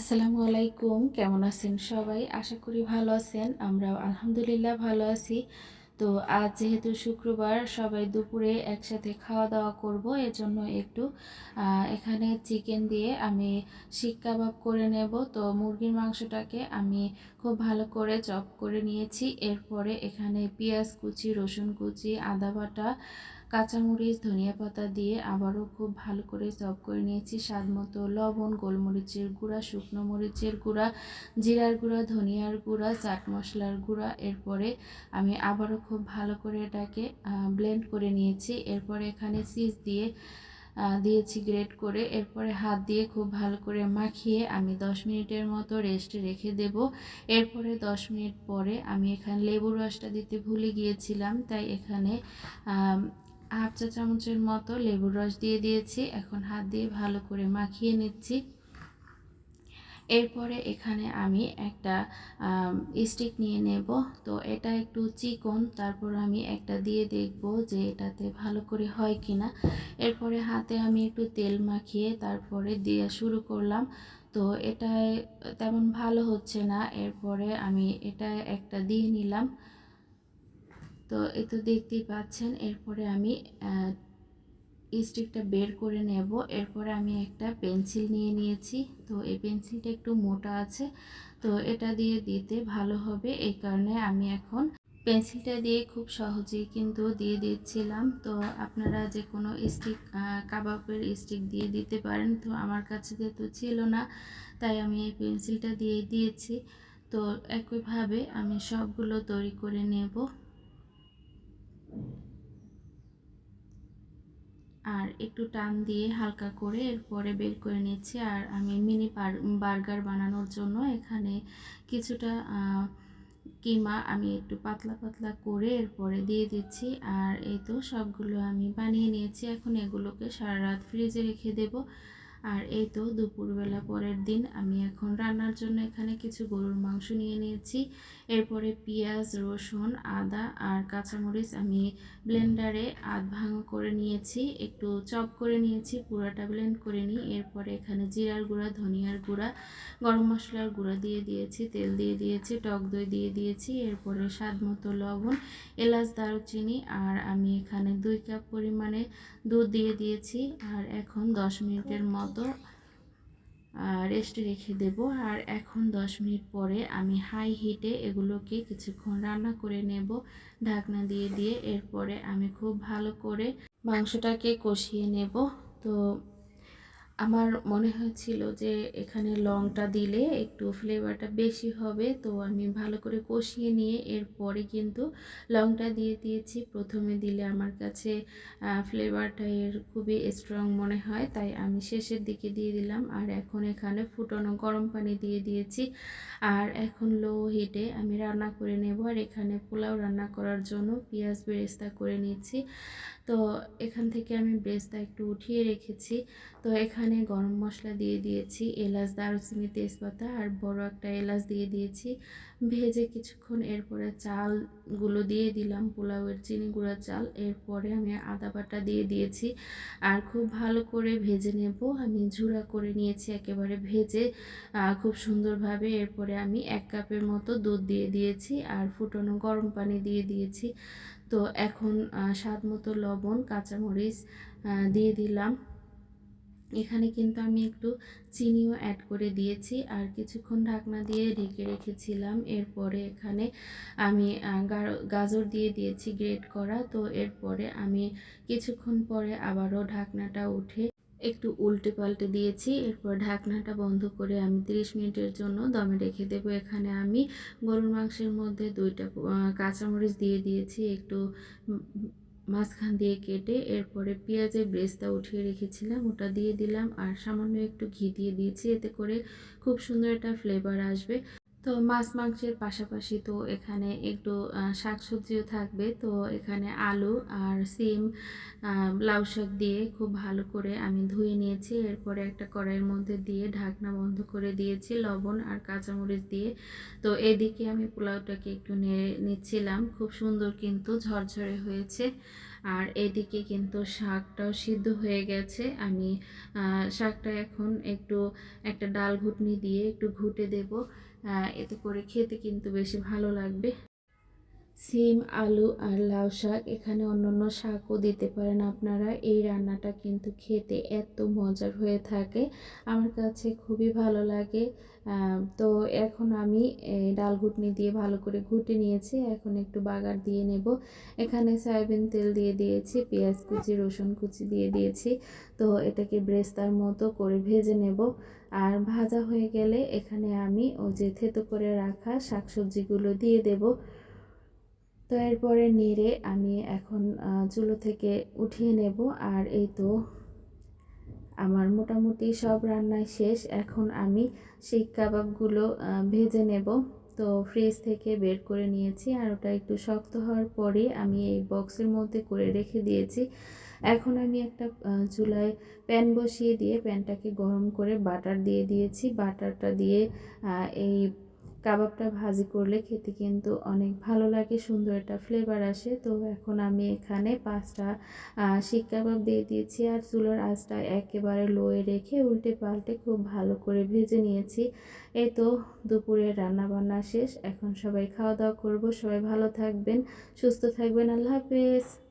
আসসালামু আলাইকুম। কেমন আছেন সবাই? আশা করি ভালো আছেন। আমরাও আলহামদুলিল্লাহ ভালো আছি। তো আজ যেহেতু শুক্রবার, সবাই দুপুরে একসাথে খাওয়া দাওয়া করব। এজন্য একটু এখানে চিকেন দিয়ে আমি শিক কাবাব করে নেব। তো মুরগির মাংসটাকে আমি খুব ভালো করে চপ করে নিয়েছি। এরপরে এখানে পেঁয়াজ কুচি, রসুন কুচি, আদা বাটা কাঁচামরিচ, ধনিয়া পাতা দিয়ে আবারও খুব ভালো করে চপ করে নিয়েছি। স্বাদ মতো লবণ, গোলমরিচের গুঁড়া, শুকনো মরিচের গুঁড়া, জিরার গুঁড়া, ধনিয়ার গুঁড়া, চাট মশলার গুঁড়া। এরপরে আমি আবারও খুব ভালো করে এটাকে ব্লেন্ড করে নিয়েছি। এরপরে এখানে চিজ দিয়ে দিয়েছি গ্রেট করে। এরপরে হাত দিয়ে খুব ভালো করে মাখিয়ে আমি দশ মিনিটের মতো রেস্টে রেখে দেব। এরপরে দশ মিনিট পরে আমি এখানে লেবুর রসটা দিতে ভুলে গিয়েছিলাম, তাই এখানে হাফ চা চামচের মতো লেবুর রস দিয়ে দিয়েছি। এখন হাত দিয়ে ভালো করে মাখিয়ে নিচ্ছি। এরপরে এখানে আমি একটা স্টিক নিয়ে নেব। তো এটা একটু চিকন, তারপর আমি একটা দিয়ে দেখব যে এটাতে ভালো করে হয় কিনা। এরপরে হাতে আমি একটু তেল মাখিয়ে তারপরে দেওয়া শুরু করলাম। তো এটা তেমন ভালো হচ্ছে না। এরপরে আমি এটা একটা দিয়ে নিলাম। তো এ তো দেখতেই পাচ্ছেন, এরপরে আমি স্টিকটা বের করে নেব। এরপরে আমি একটা পেন্সিল নিয়ে নিয়েছি। তো এই পেন্সিলটা একটু মোটা আছে, তো এটা দিয়ে দিতে ভালো হবে। এই কারণে আমি এখন পেন্সিলটা দিয়ে খুব সহজেই কিন্তু দিয়ে দিচ্ছিলাম। তো আপনারা যে কোনো স্টিক কাবাবের স্টিক দিয়ে দিতে পারেন। তো আমার কাছে যেহেতু ছিল না, তাই আমি এই পেন্সিলটা দিয়ে দিয়েছি। তো একইভাবে আমি সবগুলো তৈরি করে নেব। আর একটু টান দিয়ে হালকা করে এরপরে বের করে নিচ্ছি। আর আমি মিনি বার্গার বানানোর জন্য এখানে কিছুটা কিমা আমি একটু পাতলা পাতলা করে এরপরে দিয়ে দিচ্ছি। আর এই তো সবগুলো আমি বানিয়ে নিয়েছি। এখন এগুলোকে সারা রাত ফ্রিজে রেখে দেব। আর এই তো দুপুরবেলা পরের দিন আমি এখন রান্নার জন্য এখানে কিছু গরুর মাংস নিয়ে নিয়েছি। এরপরে পেঁয়াজ, রসুন, আদা আর কাঁচামরিচ আমি ব্লেন্ডারে আধ ভাঙা করে নিয়েছি। একটু চপ করে নিয়েছি, পুরাটা ব্লেন্ড করে নিই। এরপরে এখানে জিরার গুঁড়া, ধনিয়ার গুঁড়া, গরম মশলার গুঁড়া দিয়ে দিয়েছি, তেল দিয়ে দিয়েছি, টক দই দিয়ে দিয়েছি। এরপরে স্বাদ মতো লবণ, এলাচ, দারুচিনি আর আমি এখানে দুই কাপ পরিমাণে দুধ দিয়ে দিয়েছি। আর এখন দশ মিনিটের মতো রেস্টে রেখে দেব। আর এখন দশ মিনিট পরে আমি হাই হিটে এগুলোকে কিছুক্ষণ রান্না করে নেব, ঢাকনা দিয়ে দিয়ে। এরপরে আমি খুব ভালো করে মাংসটাকে কষিয়ে নেব। তো আমার মনে হয়েছিল যে এখানে লংটা দিলে একটু ফ্লেভারটা বেশি হবে। তো আমি ভালো করে কষিয়ে নিয়ে এরপরে কিন্তু লংটা দিয়ে দিয়েছি। প্রথমে দিলে আমার কাছে ফ্লেভারটা এর খুবই স্ট্রং মনে হয়। তাই আমি শেষের দিকে দিয়ে দিলাম। আর এখন এখানে ফুটানো গরম পানি দিয়ে দিয়েছি। আর এখন লো হিটে আমি রান্না করে নেব। আর এখানে পোলাও রান্না করার জন্য পেঁয়াজ বেরেস্তা করে নিয়েছি। তো এখান থেকে আমি বেরেস্তা একটু উঠিয়ে রেখেছি। তো এখানে গরম মশলা দিয়ে দিয়েছি, এলাচ, দারুচিনি, তেজপাতা আর বড় একটা এলাচ দিয়ে দিয়েছি। ভেজে কিছুক্ষণ এরপরে চালগুলো দিয়ে দিলাম, পোলাওয়ের চিনি গুঁড়া চাল। এরপরে আমি আদা বাটা দিয়ে দিয়েছি আর খুব ভালো করে ভেজে নেব। আমি ঝুরা করে নিয়েছি একেবারে ভেজে খুব সুন্দরভাবে। এরপরে আমি এক কাপের মতো দুধ দিয়ে দিয়েছি আর ফুটানো গরম পানি দিয়ে দিয়েছি। তো এখন স্বাদ মতো লবণ, কাঁচামরিচ দিয়ে দিলাম। এখানে কিন্তু আমি একটু চিনিও অ্যাড করে দিয়েছি। আর কিছুক্ষণ ঢাকনা দিয়ে ঢেকে রেখেছিলাম। এরপরে এখানে আমি গাজর দিয়ে দিয়েছি গ্রেট করা। তো এরপরে আমি কিছুক্ষণ পরে আবারও ঢাকনাটা উঠে একটু উল্টে পাল্টে দিয়েছি। এরপর ঢাকনাটা বন্ধ করে আমি 30 মিনিটের জন্য দমে রেখে দেবো। এখানে আমি গরুর মাংসের মধ্যে দুইটা কাঁচামরিচ দিয়ে দিয়েছি। একটু মাঝখান দিয়ে কেটে এরপরে পেঁয়াজের ব্রেস্তা উঠিয়ে রেখেছিলাম, ওটা দিয়ে দিলাম আর সামান্য একটু ঘি দিয়ে দিয়েছি, এতে করে খুব সুন্দর একটা ফ্লেভার আসবে। তো মাছ মাংসের পাশাপাশি তো এখানে একটু শাকসবজিও থাকবে। তো এখানে আলু আর সিম লাউ শাক দিয়ে খুব ভালো করে আমি ধুয়ে নিয়েছি। এরপরে একটা কড়াইয়ের মধ্যে দিয়ে ঢাকনা বন্ধ করে দিয়েছি লবণ আর কাঁচামরিচ দিয়ে। তো এদিকে আমি পোলাওটাকে একটু নেড়ে নিচ্ছিলাম। খুব সুন্দর কিন্তু ঝরঝরে হয়েছে। আর এদিকে কিন্তু শাকটাও সিদ্ধ হয়ে গেছে। আমি শাকটা এখন একটু একটা ডাল ঘুটনি দিয়ে একটু ঘুটে দেব। এতে করে খেতে কিন্তু বেশি ভালো লাগবে। সিম, আলু আর লাউ শাক, এখানে অন্য অন্য শাকও দিতে পারেন আপনারা। এই রান্নাটা কিন্তু খেতে এত মজার হয়ে থাকে। আমার কাছে খুবই ভালো লাগে। তো এখন আমি ডাল ঘুটনি দিয়ে ভালো করে ঘুটে নিয়েছি। এখন একটু বাগার দিয়ে নেব। এখানে সয়াবিন তেল দিয়ে দিয়েছি, পেঁয়াজ কুচি, রসুন কুচি দিয়ে দিয়েছি। তো এটাকে ব্রেস্তার মতো করে ভেজে নেব। আর ভাজা হয়ে গেলে এখানে আমি ও যে থেতো করে রাখা শাকসবজিগুলো দিয়ে দেব। তো এরপরে নেড়ে আমি এখন চুলো থেকে উঠিয়ে নেব। আর এই তো আমার মোটামুটি সব রান্নাই শেষ। এখন আমি শিক কাবাবগুলো ভেজে নেব। তো ফ্রিজ থেকে বের করে নিয়েছি আর ওটা একটু শক্ত হওয়ার পরে আমি এই বক্সের মধ্যে করে রেখে দিয়েছি। এখন আমি একটা চুলায় প্যান বসিয়ে দিয়ে প্যানটাকে গরম করে বাটার দিয়ে দিয়েছি। বাটারটা দিয়ে এই কাবাবটা ভাজি করলে খেতে কিন্তু অনেক ভালো লাগে, সুন্দর একটা ফ্লেভার আসে। তো এখন আমি এখানে পাঁচটা শিক কাবাব দিয়ে দিয়েছি আর চুলার আঁচটা একেবারে লোয়ে রেখে উল্টে পাল্টে খুব ভালো করে ভেজে নিয়েছি। এই তো দুপুরের রান্না বান্না শেষ, এখন সবাই খাওয়া দাওয়া করব, সবাই ভালো থাকবেন, সুস্থ থাকবেন, আল্লাহ হাফেজ।